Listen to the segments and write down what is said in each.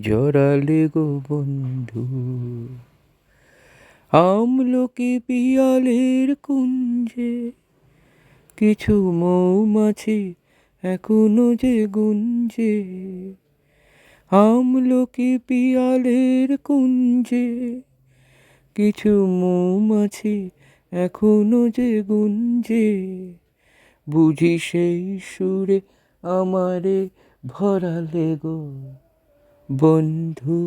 জড়ালে গো বন্ধু। আমলকি পিয়ালের কুঞ্জে কিছু মৌমাছি এখনও যে গুঞ্জে। আমলকি পিয়ালের কুঞ্জে কিছু মৌমাছি এখনও যে গুঞ্জে। বুঝি সেই সুরে আমারে ভরালে গো বন্ধু,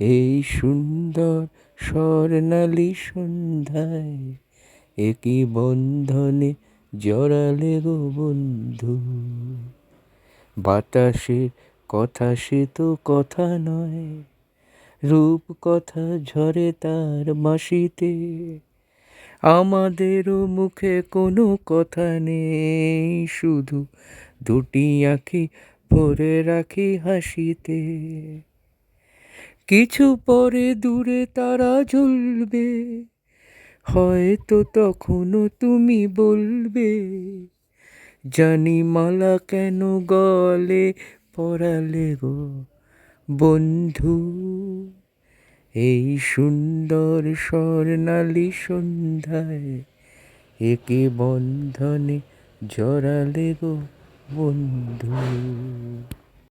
এই সুন্দর স্বর্ণালী সন্ধ্যায় একই বন্ধনে জড়ালে গো বন্ধু। বাতাসের কথা সে তো কথা নয়, রূপ কথা ঝরে তার মাসিতে। আমাদেরও মুখে কোনো কথা নেই, শুধু দুটি আঁখি ভরে রাখি হাসিতে। কিছু পরে দূরে তারা জ্বলবে হয়তো তখনও তুমি বলবে, জানি মালা কেন গলে পড়ালে গো বন্ধু? এই সুন্দর স্বর্ণালী সন্ধ্যায় একে বন্ধনে জড়ালে গো বন্ধু।